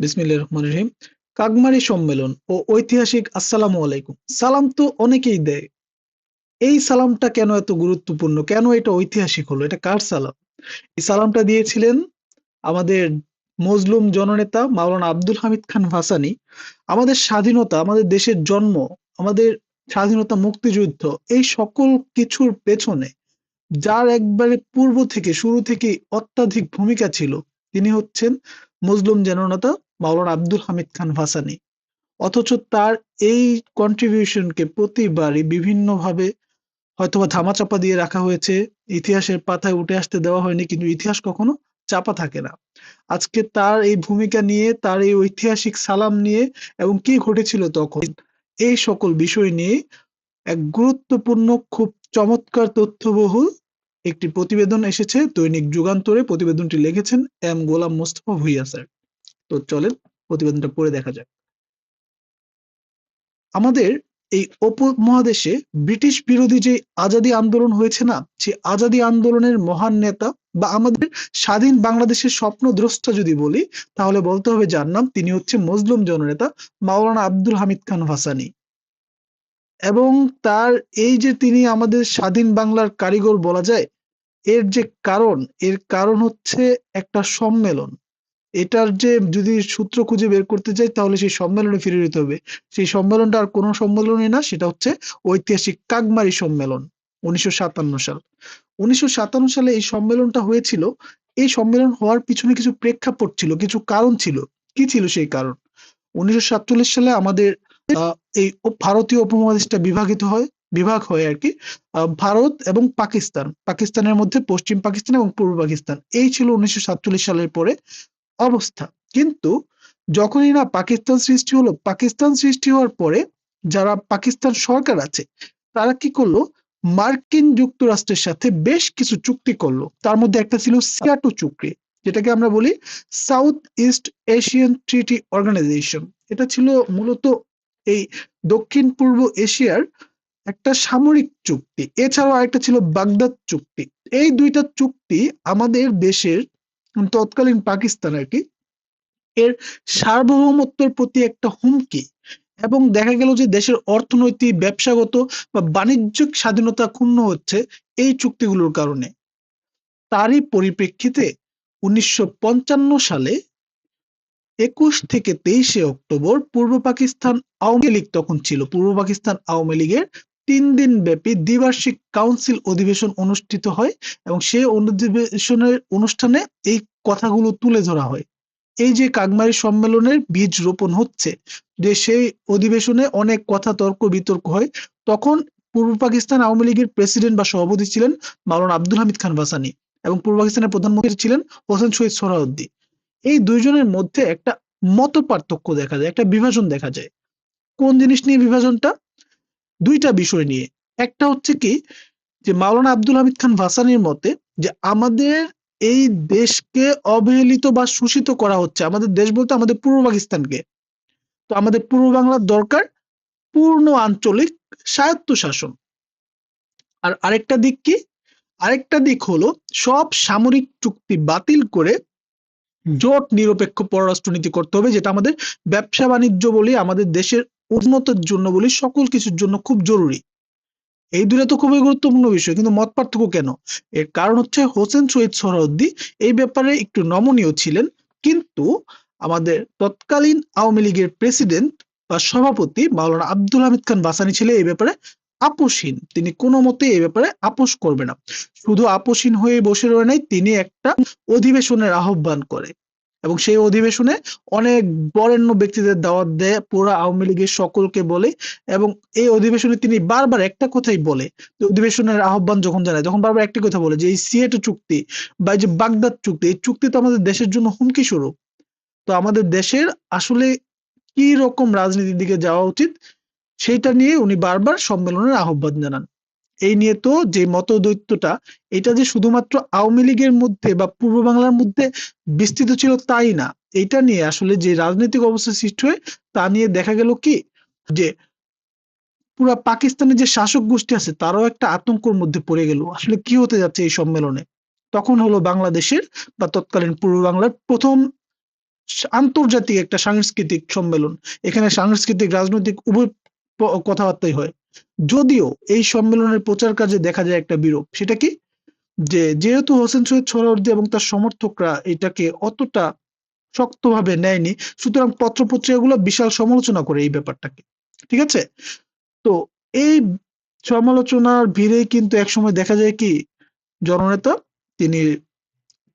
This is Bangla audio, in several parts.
বিসমিল্লাহ রহমান রহিম। কাকমারি সম্মেলন ও ঐতিহাসিক আসসালামু আলাইকুম। সালাম তো অনেকেই দেয়। এই সালামটা কেন এত গুরুত্বপূর্ণ? কেন এটা ঐতিহাসিক হলো? এটা কার সালাম? এই সালামটা দিয়েছিলেন আমাদের মজলুম জননেতা মাওলানা আব্দুল হামিদ খান ভাসানি। আমাদের স্বাধীনতা, আমাদের দেশের জন্ম, আমাদের স্বাধীনতা মুক্তিযুদ্ধ, এই সকল কিছুর পেছনে যার একবারে পূর্ব থেকে, শুরু থেকে অত্যাধিক ভূমিকা ছিল, তিনি হচ্ছেন মজলুম জননেতা মাওলানা আব্দুল হামিদ খান ভাসানী। অথচ তার এই কন্ট্রিবিউশনকে প্রতিবারই বিভিন্নভাবে হয়তোবা ধামাচাপা দিয়ে রাখা হয়েছে। ইতিহাসের পাতায় উঠে আসতে দেওয়া হয়নি, কিন্তু ইতিহাস কখনো চাপা থাকে না। আজকে তার এই ভূমিকা নিয়ে, তার এই ঐতিহাসিক সালাম নিয়ে এবং কি ঘটেছিল তখন, এই সকল বিষয় নিয়ে এক গুরুত্বপূর্ণ, খুব চমৎকার তথ্যবহুল একটি প্রতিবেদন এসেছে। দৈনিক যুগান্তরে প্রতিবেদনটি লিখেছেন এম গোলাম মোস্তফা ভুইয়া স্যার। তো চলেন প্রতিবেদনটা পড়ে দেখা যাক। আমাদের এই উপমহাদেশে ব্রিটিশ বিরোধী যে আজাদী আন্দোলন হয়েছে না সে আজাদী আন্দোলনের মহান নেতা বা আমাদের স্বাধীন বাংলাদেশের স্বপ্নদ্রষ্টা যদি বলি, তাহলে বলতে হবে যার নাম, তিনি হচ্ছে মজলুম জননেতা মাওলানা আব্দুল হামিদ খান ভাসানী। এবং তার এই যে তিনি আমাদের স্বাধীন বাংলার কারিগর বলা যায়, এর যে কারণ, এর কারণ হচ্ছে একটা সম্মেলন। এটার যে যদি সূত্র খুঁজে বের করতে চাই তাহলে সেই সম্মেলনে ফিরে যেতে হবে। সেই সম্মেলনটা আর কোনো সম্মেলনই না, সেটা হচ্ছে ঐতিহাসিক কাকমারি সম্মেলন, উনিশশো সাতান্ন সাল। উনিশশো সাতান্ন সালে এই সম্মেলনটা হয়েছিল। এই সম্মেলন হওয়ার পিছনে কিছু প্রেক্ষাপট ছিল, কিছু কারণ ছিল। কি ছিল সেই কারণ? উনিশশো সাতচল্লিশ সালে আমাদের এই ভারতীয় উপমহাদেশটা বিভাগিত হয়, বিভাগ হয় আর কি। ভারত এবং পাকিস্তান, পাকিস্তানের মধ্যে পশ্চিম পাকিস্তান এবং পূর্ব পাকিস্তান। এই ছিল উনিশশো সাতচল্লিশ সালের পরে অবস্থা। কিন্তু যখনই না পাকিস্তান সৃষ্টি হলো, পাকিস্তান সৃষ্টি হওয়ার পরে যারা পাকিস্তান সরকার আছে, তারা কি করল? মার্কিন যুক্তরাষ্ট্রের সাথে বেশ কিছু চুক্তি করল। তার মধ্যে একটা ছিল সিয়াটো চুক্তি, যেটাকে আমরা বলি south east Asian treaty organisation. এটা ছিল মূলত এই দক্ষিণ পূর্ব এশিয়ার একটা সামরিক চুক্তি। এছাড়াও আরেকটা ছিল বাগদাদ চুক্তি। এই দুইটা চুক্তি আমাদের দেশের তৎকালীন পাকিস্তান আর কি, এর সার্বভৌমত্বের প্রতি একটা হুমকি এবং দেখা গেল যে দেশের অর্থনৈতিক, ব্যবসাগত বা বাণিজ্যিক স্বাধীনতা ক্ষুণ্ণ হচ্ছে এই চুক্তিগুলোর কারণে। তারই পরিপ্রেক্ষিতে উনিশশো পঞ্চান্ন সালে একুশ থেকে তেইশে অক্টোবর পূর্ব পাকিস্তান আওয়ামী লীগ তখন ছিল, পূর্ব পাকিস্তান আওয়ামী লীগের তিন দিন ব্যাপী দ্বিবার্ষিক কাউন্সিল অধিবেশন অনুষ্ঠিত হয় এবং সেই অধিবেশনের অনুষ্ঠানে এই কথাগুলো তুলে ধরা হয়। এই যে কাকমারি সম্মেলনের বীজ রোপণ হচ্ছে, যে সেই অধিবেশনে অনেক কথা তর্ক বিতর্ক হয়। তখন পূর্ব পাকিস্তান আওয়ামী লীগের প্রেসিডেন্ট বা সভাপতি ছিলেন মাওলানা আব্দুল হামিদ খান ভাসানী এবং পূর্ব পাকিস্তানের প্রধানমন্ত্রী ছিলেন হোসেন শহীদ সোহরাউদ্দি এই দুইজনের মধ্যে একটা মত পার্থক্য দেখা যায়, একটা বিভাজন দেখা যায়। কোন জিনিস নিয়ে বিভাজনটা? দুইটা বিষয় নিয়ে। একটা হচ্ছে কি যে মাওলানা আব্দুল হামিদ খান ভাসানির মতে যে আমাদের এই দেশকে অবহেলিত বা শোষিত করা হচ্ছে। আমাদের দেশ বলতে আমাদের পূর্ব পাকিস্তানকে। তো আমাদের পূর্ব বাংলার দরকার পূর্ণ আঞ্চলিক স্বায়ত্ত শাসন আর আরেকটা দিক কি? আরেকটা দিক হলো সব সামরিক চুক্তি বাতিল করে জোট নিরপেক্ষ পররাষ্ট্রনীতি করতে হবে, যেটা আমাদের ব্যবসা বাণিজ্য বলি আমাদের দেশের উন্নতির জন্য বলি, সকল কিছুর জন্য খুব জরুরি। এই দুটো তো খুবই গুরুত্বপূর্ণ বিষয়, কিন্তু মত পার্থক্য কেন? এর কারণ হচ্ছে হোসেন শহীদ সোহরাউদ্দি এই ব্যাপারে একটু নমনীয় ছিলেন, কিন্তু আমাদের তৎকালীন আওয়ামী লীগের প্রেসিডেন্ট বা সভাপতি মাওলানা আব্দুল হামিদ খান বাসানি ছিলেন এই ব্যাপারে আপোষহীন। তিনি কোনো মতে এই ব্যাপারে আপোষ করবে না। শুধু আপোষহীন হয়ে বসে রয়ে নাই, তিনি একটা অধিবেশনের আহ্বান করে। এবং সেই অধিবেশনে অনেক বরেণ্য ব্যক্তিদের দাওয়াত দেয়, পুরো আওয়ামী লীগের সকলকে বলে এবং এই অধিবেশনে তিনি বারবার একটা কথাই বলে অধিবেশনের আহ্বান যখন জানায় তখন বারবার একটা কথা বলে যে এই সিয়েটো চুক্তি বা যে বাগদাদ চুক্তি, এই চুক্তি তো আমাদের দেশের জন্য হুমকি স্বরূপ। তো আমাদের দেশের আসলে কি রকম রাজনীতির দিকে যাওয়া উচিত, সেইটা নিয়ে উনি বারবার সম্মেলনের আহ্বান জানান। এই নিয়ে তো যে মতদৈত্যটা এটা যে শুধুমাত্র আওয়ামী লীগের মধ্যে বা পূর্ব বাংলার মধ্যে বিস্তৃত ছিল তাই না? এটা নিয়ে আসলে যে রাজনৈতিক অবস্থা সৃষ্টি হয়, তা নিয়ে দেখা গেল কি? যে পুরা পাকিস্তানের যে শাসক গোষ্ঠী আছে, তারাও একটা আতঙ্কর মধ্যে পড়ে গেল। আসলে কি হতে যাচ্ছে এই সম্মেলনে? তখন হলো বাংলাদেশের বা তৎকালীন পূর্ব বাংলার প্রথম আন্তর্জাতিক একটা সাংস্কৃতিক সম্মেলন। এখানে সাংস্কৃতিক, রাজনৈতিক উভয় কথাবার্তাই হয়। যদিও এই সম্মেলনের প্রচার কাজে দেখা যায় একটা বিরূপ। সেটা কি? যে যেহেতু হোসেন শহীদ সোহরাওয়ার্দী এবং তার সমর্থকরা এটাকে অতটা শক্তভাবে নেয়নি, সুতরাং পত্রপত্রিকাগুলো বিশাল সমালোচনা করে এই ব্যাপারটাকে। ঠিক আছে? তো এই সমালোচনার ভিড়ে কিন্তু একসময় দেখা যায় কি, জননেতা, তিনি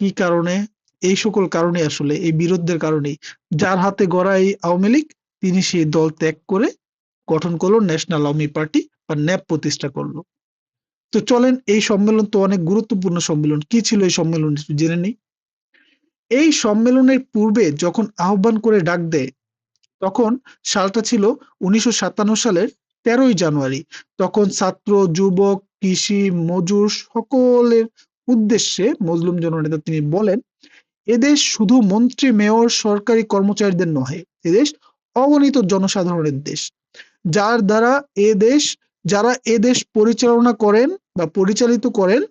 কি কারণে, এই সকল কারণে আসলে, এই বিরোধের কারণেই, যার হাতে গড়া এই আওয়ামী লীগ, তিনি সেই দল ত্যাগ করে গঠন করল ন্যাশনাল আওয়ামী পার্টি বা ন্যাপ প্রতিষ্ঠা করল। তো চলেন এই সম্মেলন তো অনেক গুরুত্বপূর্ণ সম্মেলন। কি ছিল এই সম্মেলন জেনে নিই। এই সম্মেলনের পূর্বে যখন আহ্বান করে ডাক দেয়, তখন সালটা ছিল উনিশশো সাতান্ন সালের তেরোই জানুয়ারি। তখন ছাত্র, যুবক, কৃষি, মজুর সকলের উদ্দেশ্যে মজলুম জননেতা তিনি বলেন, এদেশ শুধু মন্ত্রী, মেয়র, সরকারি কর্মচারীদের নহে, এদেশ অগণিত জনসাধারণের দেশ। যার দ্বারা এ দেশ, যারা এ দেশ পরিচালনা করেন বা পরিচালিত করেন,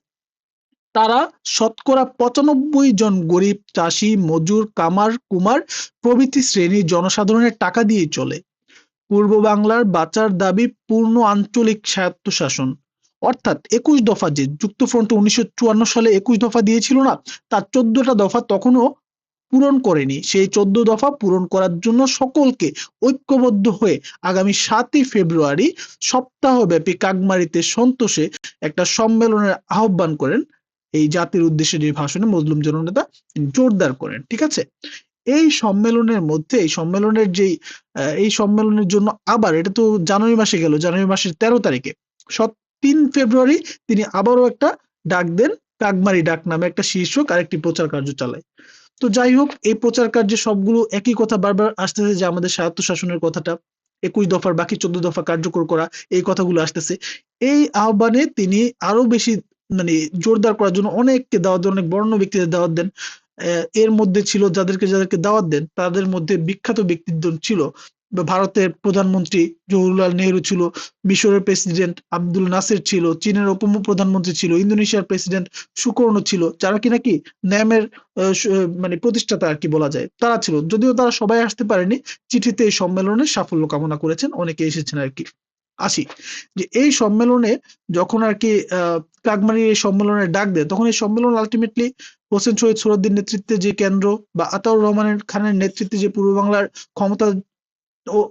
তারা শতকরা পঁচানব্বই জন গরিব, চাষি, মজুর, কামার, কুমার প্রভৃতি শ্রেণির জনসাধারণের টাকা দিয়ে চলে। পূর্ব বাংলার বাঁচার দাবি পূর্ণ আঞ্চলিক স্বায়ত্তশাসন। অর্থাৎ একুশ দফা যে যুক্তফ্রন্ট উনিশশো চুয়ান্ন সালে একুশ দফা দিয়েছিল না, তার চোদ্দটা দফা তখনও পূরণ করেনি। সেই চোদ্দ দফা পূরণ করার জন্য সকলকে ঐক্যবদ্ধ হয়ে আগামী সাতই ফেব্রুয়ারি সপ্তাহব্যাপী কাকমারিতে সন্তোষে একটা সম্মেলনের আহ্বান করেন। এই জাতির উদ্দেশ্যে যে ভাষণে মজলুম জননেতা জোরদার করেন, ঠিক আছে? এই সম্মেলনের মধ্যে, এই সম্মেলনের যেই এই সম্মেলনের জন্য আবার, এটা তো জানুয়ারি মাসে গেল, জানুয়ারি মাসের তেরো তারিখে তিন ফেব্রুয়ারি তিনি আবারও একটা ডাক দেন, কাকমারি ডাক নামে একটা শীর্ষক আরেকটি প্রচার কার্য চালায়। তো যাই হোক, এই প্রচার কার্যে সবগুলো একই কথা বারবার আসতেছে যে আমাদের স্বায়ত্ত শাসনের কথাটা, একুশ দফার বাকি চোদ্দ দফা কার্যকর করা, এই কথাগুলো আসতেছে। এই আহ্বানে তিনি আরও বেশি মানে জোরদার করার জন্য অনেককে দাওয়াত দেন, অনেক বর্ণ ব্যক্তিদের দাওয়াত দেন। এর মধ্যে ছিল যাদেরকে যাদেরকে দাওয়াত দেন, তাদের মধ্যে বিখ্যাত ব্যক্তিত্ব ছিল ভারতের প্রধানমন্ত্রী জওহরলাল নেহরু ছিল মিশরের প্রেসিডেন্ট আব্দুল নাসের ছিল চীনের উপ প্রধানমন্ত্রী ছিল ইন্দোনেশিয়ার প্রেসিডেন্ট সুকর্ণ ছিল যারা কি ন্যামের আহ, মানে প্রতিষ্ঠাতা আর কি বলা যায় তারা ছিল। যদিও তারা সবাই আসতে পারেনি চিঠিতে এই সম্মেলনে সাফল্য কামনা করেছেন অনেকে এসেছেন আর কি। আসি যে এই সম্মেলনে যখন আর কি কাকমারি এই সম্মেলনের ডাক দেয় তখন এই সম্মেলন আলটিমেটলি হোসেন শহীদ সুরদ্দিন নেতৃত্বে যে কেন্দ্র বা আতাউর রহমানের খানের নেতৃত্বে যে পূর্ব বাংলার ক্ষমতা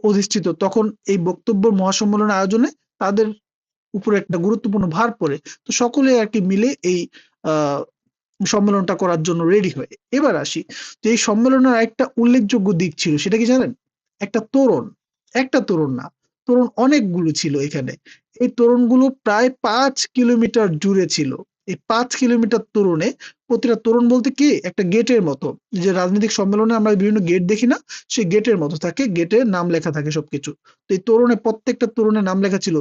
অধিষ্ঠিত। তখন এই বক্তব্য মহাসম্মেলন আয়োজনে তাদের উপরে একটা গুরুত্বপূর্ণ ভার পড়ে। তো সকলে আর কি মিলে এই সম্মেলনটা করার জন্য রেডি হয়। এবার আসি। যে এই সম্মেলনের একটা উল্লেখযোগ্য দিক ছিল, সেটা কি জানেন? একটা তোরণ একটা তোরণ না, তোরণ অনেকগুলো ছিল এখানে। এই তোরণগুলো প্রায় পাঁচ কিলোমিটার জুড়ে ছিল। এই পাঁচ কিলোমিটার তোরণে প্রতিটা তোরণ বলতে কি? একটা গেটের মতো। যে রাজনৈতিক সম্মেলনে আমরা বিভিন্ন গেট দেখি না, সেই গেটের মতো থাকে, গেটে নাম লেখা থাকে সবকিছু। তো এই তোরণে প্রত্যেকটা তোরণে নাম লেখা ছিল।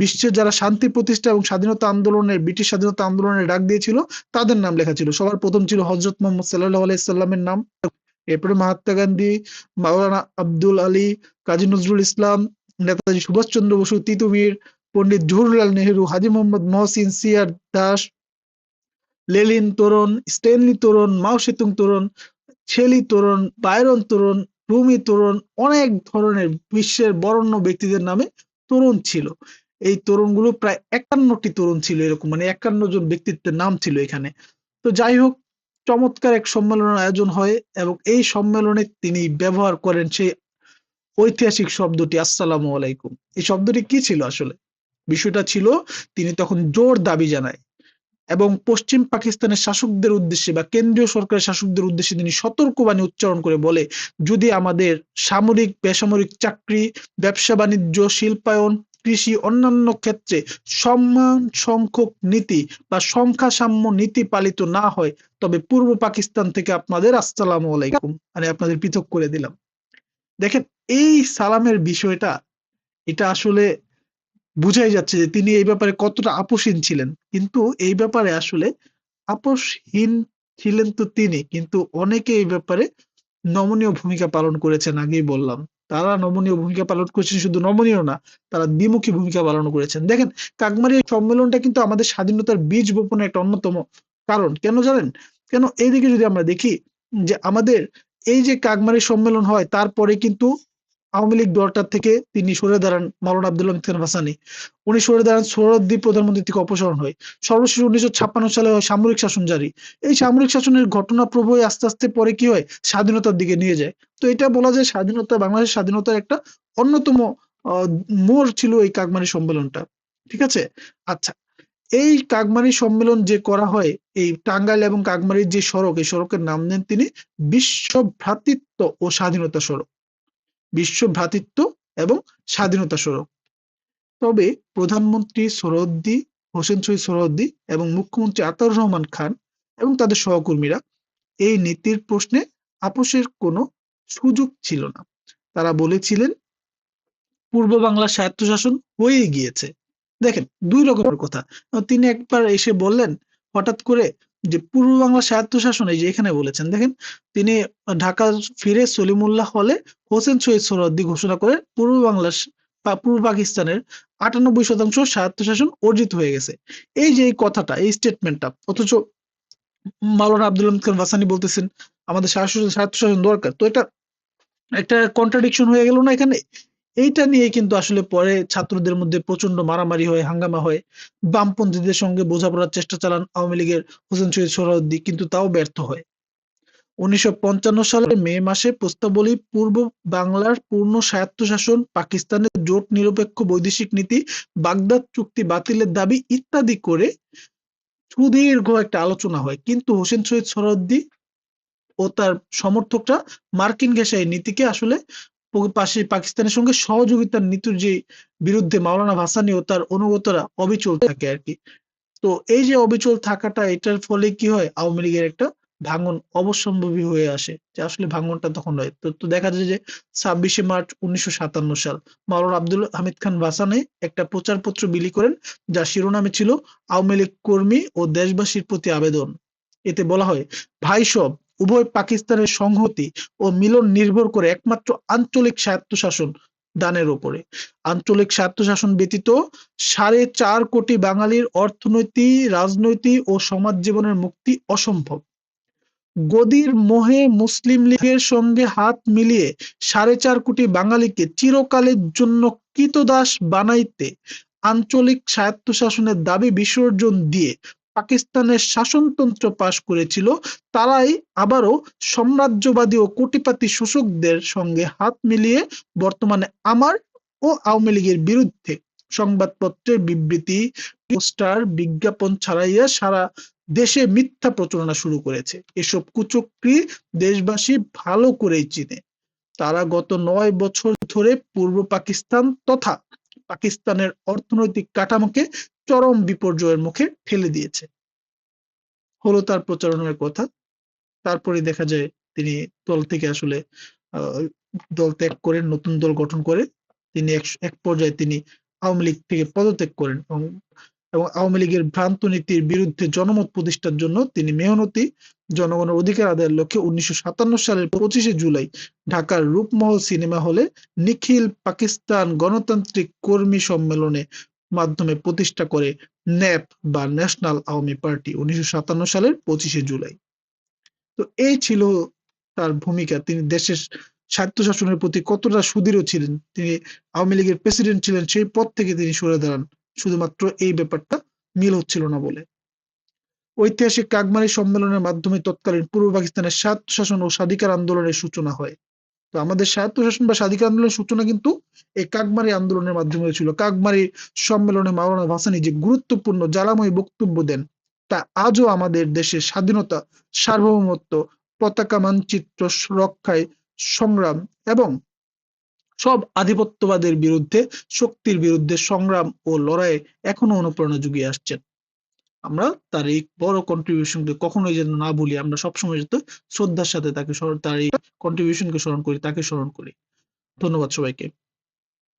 বিশ্বের যারা শান্তি প্রতিষ্ঠা এবং স্বাধীনতা আন্দোলনের, ব্রিটিশ স্বাধীনতা আন্দোলনের ডাক দিয়েছিল, তাদের নাম লেখা ছিল। সবার প্রথম ছিল হজরত মোহাম্মদ সাল্লাহ আলাইসাল্লামের নাম। এরপরে মহাত্মা গান্ধী, মাওলানা আব্দুল আলী, কাজী নজরুল ইসলাম, নেতাজি সুভাষচন্দ্র বসু, তিতুমির, পণ্ডিত জওহরলাল নেহেরু, হাজি মোহাম্মদ মহসিন সিয়ার দাস লেলিন তোরণ, স্টেনলি তোরণ, মাও সেতুং তোরণ ছেলি তোরণ বায়রন তোরণ, রুমি তোরণ, অনেক ধরনের বিশ্বের বরণ্য ব্যক্তিদের নামে তোরণ ছিল। এই তোরণগুলো প্রায় একান্নটি তোরণ ছিল এরকম মানে একান্ন জন ব্যক্তিত্বের নাম ছিল এখানে। তো যাই হোক, চমৎকার এক সম্মেলনের আয়োজন হয় এবং এই সম্মেলনে তিনি ব্যবহার করেন সেই ঐতিহাসিক শব্দটি, আসসালামু আলাইকুম। এই শব্দটি কি ছিল আসলে? বিষয়টা ছিল, তিনি তখন জোর দাবি জানায়। এবং পশ্চিম পাকিস্তানের শাসকদের উদ্দেশ্যে বা কেন্দ্রীয় সরকারের শাসকদের উদ্দেশ্যে তিনি সতর্কবাণী উচ্চারণ করে বলে, যদি আমাদের সামরিক, বেসামরিক চাকরি, ব্যবসা, বাণিজ্য, শিল্পায়ন, কৃষি, অন্যান্য ক্ষেত্রে সম্মান সংখ্যক নীতি বা সংখ্যা সাম্য নীতি পালিত না হয়, তবে পূর্ব পাকিস্তান থেকে আপনাদের আসসালামু আলাইকুম। মানে আপনাদের পৃথক করে দিলাম। দেখেন, এই সালামের বিষয়টা, এটা আসলে বুঝাই যাচ্ছে যে তিনি এই ব্যাপারে কতটা আপোষহীন ছিলেন। কিন্তু এই ব্যাপারে আসলে আপোষহীন ছিলেন তো তিনি, কিন্তু অনেকে এই ব্যাপারে নমনীয় ভূমিকা পালন করেছেন আগেই বললাম। তারা নমনীয় ভূমিকা পালন করেছেন শুধু নমনীয় না, তারা দ্বিমুখী ভূমিকা পালন করেছেন। দেখেন কাকমারি সম্মেলনটা কিন্তু আমাদের স্বাধীনতার বীজ বপনের একটা অন্যতম কারণ। কেন জানেন? কেন এইদিকে যদি আমরা দেখি যে আমাদের এই যে কাকমারি সম্মেলন হয়, তারপরে কিন্তু আওয়ামী লীগ দলটার থেকে তিনি সরে দাঁড়ান মাওলানা আব্দুল খান ভাসানী উনি সরে দাঁড়ান সোহরাদ্দি প্রধানমন্ত্রী থেকে অপসারণ হয়। সর্বশেষ উনিশশো ছাপ্পান্ন সালে হয় সামরিক শাসন জারি। এই সামরিক শাসনের ঘটনা প্রবাহে আস্তে আস্তে পরে কি হয়? স্বাধীনতার দিকে নিয়ে যায়। তো এটা বলা যায় স্বাধীনতা, বাংলাদেশের স্বাধীনতার একটা অন্যতম মোড় ছিল এই কাকমারি সম্মেলনটা। ঠিক আছে? আচ্ছা এই কাকমারি সম্মেলন যে করা হয়, এই টাঙ্গাইল এবং কাকমারির যে সড়ক, এই সড়কের নাম দেন তিনি বিশ্ব ভ্রাতৃত্ব ও স্বাধীনতা সড়ক। বিশ্ব ভ্রাতৃত্ব এবং স্বাধীনতা সড়ক তবে প্রধানমন্ত্রী সোহরাওয়ার্দী হোসেন শহীদ সোহরাওয়ার্দী এবং মুখ্যমন্ত্রী আতাউর রহমান খান এবং তাদের সহকর্মীরা এই নীতির প্রশ্নে আপোষের কোনো সুযোগ ছিল না। তারা বলেছিলেন, পূর্ব বাংলার স্বায়ত্তশাসন হয়ে গিয়েছে। দেখেন, দুই রকমের কথা। তিনি একবার এসে বললেন, হঠাৎ করে যে পূর্ব বাংলা স্বায়ত্তশাসন, এই যে এখানে বলেছেন, দেখেন, তিনি ঢাকা ফিরে সলিমুল্লাহ হলে হোসেন শহীদ সোহরাওয়ার্দী ঘোষণা করে পূর্ব বাংলা পূর্ব পাকিস্তানের আটানব্বই শতাংশ স্বায়ত্তশাসন অর্জিত হয়ে গেছে। এই যে এই কথাটা, এই স্টেটমেন্টটা অথচ মাওলানা আব্দুল খান ভাসানী বলতেছেন, আমাদের স্বায়ত্তশাসন দরকার। তো এটা একটা কন্ট্রাডিকশন হয়ে গেল না এখানে? এইটা নিয়ে কিন্তু আসলে পরে ছাত্রদের মধ্যে প্রচণ্ড মারামারি হয়, হাঙ্গামা হয়। বামপন্থীদের সঙ্গে বোঝাপড়ার চেষ্টা চালান আওয়ামী লীগের হোসেন শহীদ সোহরাওয়ার্দী, কিন্তু তাও ব্যর্থ হয়। উনিশশো পঞ্চান্ন সালের মে মাসে প্রস্তাবলী পূর্ব বাংলার পূর্ণ স্বায়ত্তশাসন, পাকিস্তানের জোট নিরপেক্ষ বৈদেশিক নীতি, বাগদাদ চুক্তি বাতিলের দাবি ইত্যাদি করে সুদীর্ঘ একটা আলোচনা হয়। কিন্তু হোসেন শহীদ সোহরাওয়ার্দী ও তার সমর্থকরা মার্কিন ঘেঁষা এই নীতিকে আসলে পাশে পাকিস্তানের সঙ্গে সহযোগিতার নীতির যে বিরুদ্ধে মাওলানা ভাসানী ও তার অনুগতরা অবিচল থাকে আর কি। তো এই যে অবিচল থাকাটা, এটার ফলে কি হয়? আওয়ামী লীগের একটা ভাঙন অবশ্যম্ভাবী হয়ে আসে, যে আসলে ভাঙনটা তখন হয় তো তো দেখা যায় যে ছাব্বিশে মার্চ উনিশশো সাতান্ন সাল মাওলানা আব্দুল হামিদ খান ভাসানে একটা প্রচারপত্র বিলি করেন যার শিরোনামে ছিল আওয়ামী লীগ কর্মী ও দেশবাসীর প্রতি আবেদন। এতে বলা হয়, ভাই সব উভয় পাকিস্তানের সংহতি ও মিলন নির্ভর করে একমাত্র আঞ্চলিক স্বায়ত্তশাসন দানের ওপরে আঞ্চলিক স্বায়ত্তশাসন ব্যতীত সাড়ে চার কোটি বাঙালির অর্থনৈতিক রাজনৈতিক ও সমাজ জীবনের মুক্তি অসম্ভব। গদির মোহে মুসলিম লীগের সঙ্গে হাত মিলিয়ে সাড়ে চার কোটি বাঙালিকে চিরকালের জন্য কৃতদাস বানাইতে আঞ্চলিক স্বায়ত্তশাসনের দাবি বিসর্জন দিয়ে পাকিস্তানের শাসনতন্ত্র পাশ করেছিল, তারাই আবারও সাম্রাজ্যবাদী ও কোটিপাতি শোষকদের সঙ্গে হাত মিলিয়ে বর্তমানে আমার ও আওয়ামী লীগের বিরুদ্ধে সংবাদপত্রের বিবৃতি, পোস্টার, বিজ্ঞাপন ছাড়াইয়া সারা দেশে মিথ্যা প্রচারণা শুরু করেছে। এসব কুচক্রি দেশবাসী ভালো করেই চিনে। তারা গত নয় বছর ধরে পূর্ব পাকিস্তান তথা পাকিস্তানের অর্থনৈতিক কাঠামোকে চরম বিপর্যয়ের মুখে ঠেলে দিয়েছে। হলো তার প্রচারণার কথা। তারপরে দেখা যায় তিনি দল থেকে আসলে দল ত্যাগ করেন নতুন দল গঠন করে, তিনি এক পর্যায়ে তিনি আওয়ামী লীগ থেকে পদত্যাগ করেন এবং এবং আওয়ামী লীগের ভ্রান্ত নীতির বিরুদ্ধে জনমত প্রতিষ্ঠার জন্য তিনি মেহনতি জনগণের অধিকার আদায়ের লক্ষ্যে উনিশশো সাতান্ন সালের পঁচিশে জুলাই ঢাকার রূপমহল সিনেমা হলে নিখিল পাকিস্তান গণতান্ত্রিক কর্মী সম্মেলনে মাধ্যমে প্রতিষ্ঠা করে ন্যাপ বা ন্যাশনাল আওয়ামী পার্টি উনিশশো সাতান্ন সালের পঁচিশে জুলাই। তো এই ছিল তার ভূমিকা। তিনি দেশের স্বায়ত্তশাসনের প্রতি কতটা সুদৃঢ় ছিলেন, তিনি আওয়ামী লীগের প্রেসিডেন্ট ছিলেন, সেই পদ থেকে তিনি সরে দাঁড়ান। শুধুমাত্র এই ব্যাপারটা মিল হচ্ছিল না বলে। ঐতিহাসিক কাকমারি সম্মেলনের মাধ্যমে তৎকালীন পূর্ব পাকিস্তানের স্বায়ত্তশাসন ও স্বাধিকার আন্দোলনের সূচনা হয়। তো আমাদের স্বায়ত্তশাসন বা স্বাধিকার আন্দোলনের সূচনা কিন্তু এই কাকমারি আন্দোলনের মাধ্যমে হয়েছিল কাকমারি সম্মেলনে মাওলানা ভাসানি যে গুরুত্বপূর্ণ, জ্বালাময় বক্তব্য দেন, তা আজও আমাদের দেশের স্বাধীনতা, সার্বভৌমত্ব, পতাকা মানচিত্র রক্ষায় সংগ্রাম এবং সব আধিপত্যবাদের বিরুদ্ধে, শক্তির বিরুদ্ধে সংগ্রাম ও লড়াইয়ে এখনও অনুপ্রেরণা যুগিয়ে আসছেন। আমরা তার এই বড় কন্ট্রিবিউশনকে কখনোই যেন না ভুলি, আমরা সবসময় যাতে শ্রদ্ধার সাথে তাকে তার এই কন্ট্রিবিউশনকে স্মরণ করি, তাকে স্মরণ করি। ধন্যবাদ সবাইকে।